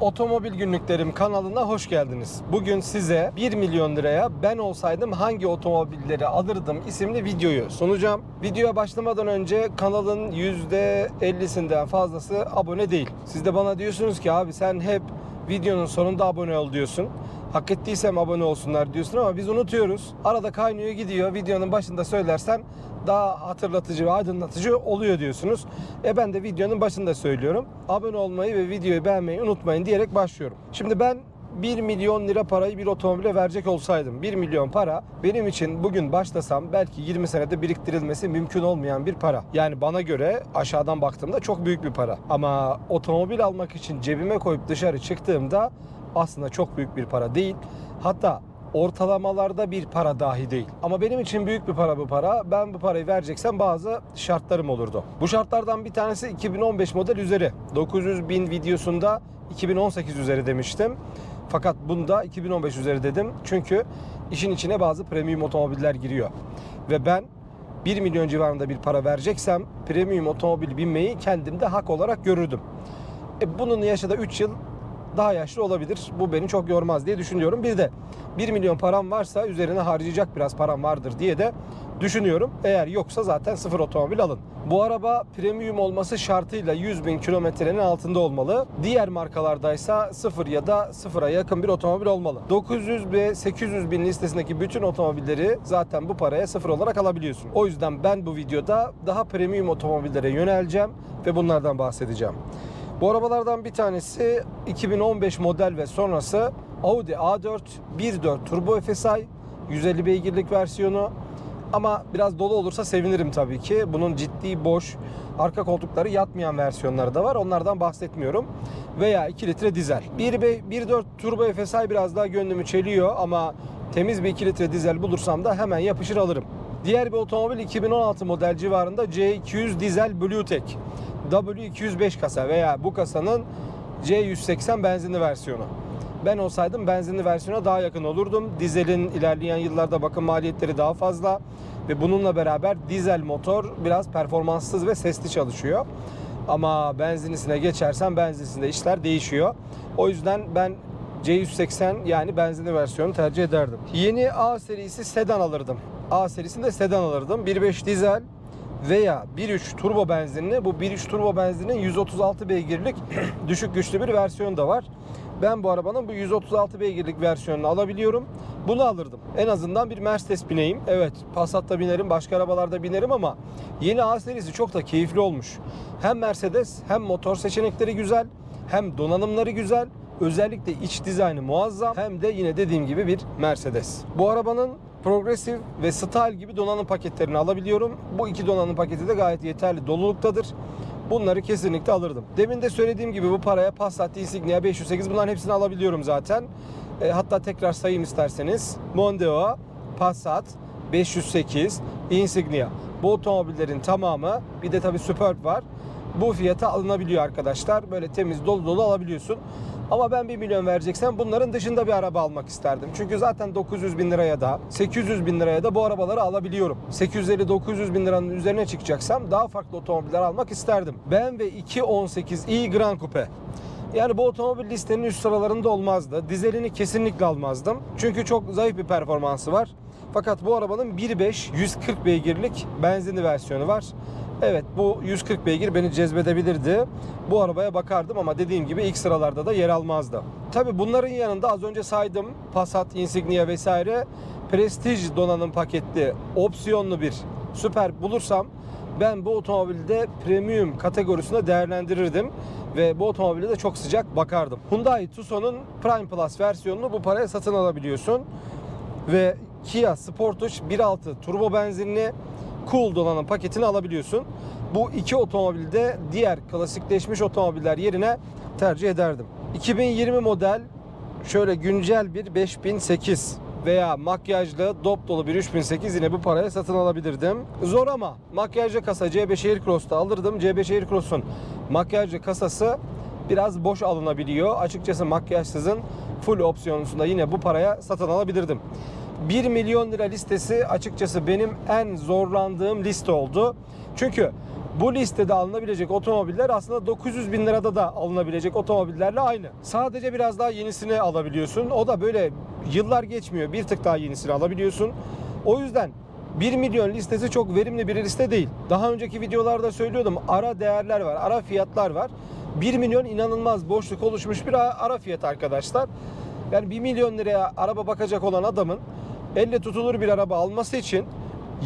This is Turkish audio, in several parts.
Otomobil Günlüklerim kanalına hoş geldiniz. Bugün size 1 milyon liraya ben olsaydım hangi otomobilleri alırdım isimli videoyu sunacağım. Videoya başlamadan önce kanalın %50'sinden fazlası abone değil. Siz de bana diyorsunuz ki abi sen hep videonun sonunda abone ol diyorsun. Hak ettiysem abone olsunlar diyorsun ama biz unutuyoruz. Arada kaynıyor gidiyor. Videonun başında söylersen daha hatırlatıcı ve aydınlatıcı oluyor diyorsunuz. E ben de videonun başında söylüyorum. Abone olmayı ve videoyu beğenmeyi unutmayın diyerek başlıyorum. Şimdi ben 1 milyon lira parayı bir otomobile verecek olsaydım 1 milyon para benim için bugün başlasam belki 20 senede biriktirilmesi mümkün olmayan bir para. Yani bana göre aşağıdan baktığımda çok büyük bir para. Ama otomobil almak için cebime koyup dışarı çıktığımda aslında çok büyük bir para değil. Hatta ortalamalarda bir para dahi değil. Ama benim için büyük bir para bu para. Ben bu parayı vereceksem bazı şartlarım olurdu. Bu şartlardan bir tanesi 2015 model üzeri. 900 bin videosunda 2018 üzeri demiştim. Fakat bunda 2015 üzeri dedim. Çünkü işin içine bazı premium otomobiller giriyor. Ve ben 1 milyon civarında bir para vereceksem premium otomobil binmeyi kendimde hak olarak görürdüm. E bunun yaşı da 3 yıl daha yaşlı olabilir. Bu beni çok yormaz diye düşünüyorum. Bir de 1 milyon param varsa üzerine harcayacak biraz param vardır diye de düşünüyorum. Eğer yoksa zaten sıfır otomobil alın. Bu araba premium olması şartıyla 100 bin kilometrenin altında olmalı. Diğer markalardaysa sıfır ya da sıfıra yakın bir otomobil olmalı. 900 ve 800 bin listesindeki bütün otomobilleri zaten bu paraya sıfır olarak alabiliyorsun. O yüzden ben bu videoda daha premium otomobillere yöneleceğim ve bunlardan bahsedeceğim. Bu arabalardan bir tanesi 2015 model ve sonrası Audi A4 1.4 Turbo FSI 150 beygirlik versiyonu ama biraz dolu olursa sevinirim tabii ki. Bunun ciddi boş arka koltukları yatmayan versiyonları da var. Onlardan bahsetmiyorum. Veya 2 litre dizel. 1.4 Turbo FSI biraz daha gönlümü çeliyor ama temiz bir 2 litre dizel bulursam da hemen yapışır alırım. Diğer bir otomobil 2016 model civarında C200 dizel Bluetech. W205 kasa veya bu kasanın C180 benzinli versiyonu. Ben olsaydım benzinli versiyona daha yakın olurdum. Dizelin ilerleyen yıllarda bakım maliyetleri daha fazla ve bununla beraber dizel motor biraz performanssız ve sesli çalışıyor. Ama benzinlisine geçersen benzinlisinde işler değişiyor. O yüzden ben C180 yani benzinli versiyonu tercih ederdim. Yeni A serisi sedan alırdım. A serisinde sedan alırdım. 1.5 dizel veya 1.3 turbo benzinli. Bu 1.3 turbo benzinin 136 beygirlik düşük güçlü bir versiyonu da var. Ben bu arabanın bu 136 beygirlik versiyonunu alabiliyorum. Bunu alırdım. En azından bir Mercedes bineyim. Evet Passat'ta binerim, başka arabalarda binerim ama yeni A serisi çok da keyifli olmuş. Hem Mercedes hem motor seçenekleri güzel, hem donanımları güzel. Özellikle iç dizaynı muazzam hem de yine dediğim gibi bir Mercedes. Bu arabanın Progressive ve Style gibi donanım paketlerini alabiliyorum. Bu iki donanım paketi de gayet yeterli doluluktadır. Bunları kesinlikle alırdım. Demin de söylediğim gibi bu paraya Passat, Insignia, 508 bunların hepsini alabiliyorum zaten. E, hatta tekrar sayayım isterseniz. Mondeo, Passat, 508, Insignia. Bu otomobillerin tamamı bir de tabii Superb var. Bu fiyata alınabiliyor arkadaşlar. Böyle temiz dolu dolu alabiliyorsun. Ama ben 1 milyon vereceksem bunların dışında bir araba almak isterdim. Çünkü zaten 900 bin liraya da 800 bin liraya da bu arabaları alabiliyorum. 850-900 bin liranın üzerine çıkacaksam daha farklı otomobiller almak isterdim. BMW 218i Grand Coupe. Yani bu otomobil listenin üst sıralarında olmazdı. Dizelini kesinlikle almazdım. Çünkü çok zayıf bir performansı var. Fakat bu arabanın 1.5 140 beygirlik benzinli versiyonu var. Evet bu 140 beygir beni cezbedebilirdi. Bu arabaya bakardım ama dediğim gibi ilk sıralarda da yer almazdı. Tabi bunların yanında az önce saydım Passat, Insignia vesaire prestij donanım paketli opsiyonlu bir süper bulursam ben bu otomobilde premium kategorisinde değerlendirirdim ve bu otomobile de çok sıcak bakardım. Hyundai Tucson'un Prime Plus versiyonunu bu paraya satın alabiliyorsun ve Kia Sportage 1.6 turbo benzinli Cool donanım paketini alabiliyorsun. Bu iki otomobilde diğer klasikleşmiş otomobiller yerine tercih ederdim. 2020 model şöyle güncel bir 5008 veya makyajlı dop dolu bir 3008 yine bu paraya satın alabilirdim. Zor ama makyajlı kasa C5 Aircross'ta alırdım. C5 Aircross'un makyajlı kasası biraz boş alınabiliyor. Açıkçası makyajsızın full opsiyonusunda yine bu paraya satın alabilirdim. 1 milyon lira listesi açıkçası benim en zorlandığım liste oldu. Çünkü bu listede alınabilecek otomobiller aslında 900 bin lirada da alınabilecek otomobillerle aynı. Sadece biraz daha yenisini alabiliyorsun. O da böyle yıllar geçmiyor. Bir tık daha yenisini alabiliyorsun. O yüzden 1 milyon listesi çok verimli bir liste değil. Daha önceki videolarda söylüyordum ara değerler var, ara fiyatlar var. 1 milyon inanılmaz boşluk oluşmuş bir ara fiyat arkadaşlar. Yani 1 milyon liraya araba bakacak olan adamın elle tutulur bir araba alması için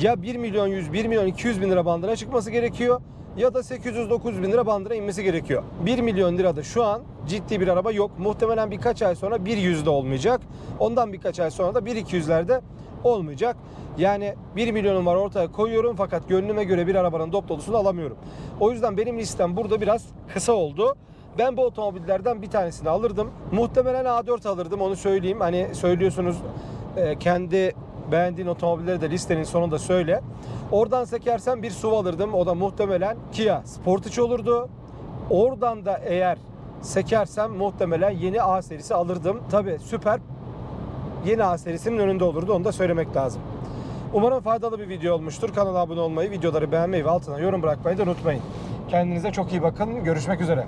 ya 1 milyon 100, 1 milyon 200 bin lira bandına çıkması gerekiyor ya da 800-900 bin lira bandına inmesi gerekiyor. 1 milyon lirada şu an ciddi bir araba yok. Muhtemelen birkaç ay sonra 1 yüzde olmayacak. Ondan birkaç ay sonra da 1 200'lerde olmayacak. Yani 1 milyonum var ortaya koyuyorum fakat gönlüme göre bir arabanın dop dolusunu alamıyorum. O yüzden benim listem burada biraz kısa oldu. Ben bu otomobillerden bir tanesini alırdım. Muhtemelen A4 alırdım onu söyleyeyim. Hani söylüyorsunuz e, kendi beğendiğin otomobilleri de listenin sonunda söyle. Oradan sekersem bir SUV alırdım. O da muhtemelen Kia Sportage olurdu. Oradan da eğer sekersem muhtemelen yeni A serisi alırdım. Tabi süper yeni A serisinin önünde olurdu. Onu da söylemek lazım. Umarım faydalı bir video olmuştur. Kanala abone olmayı, videoları beğenmeyi ve altına yorum bırakmayı da unutmayın. Kendinize çok iyi bakın. Görüşmek üzere.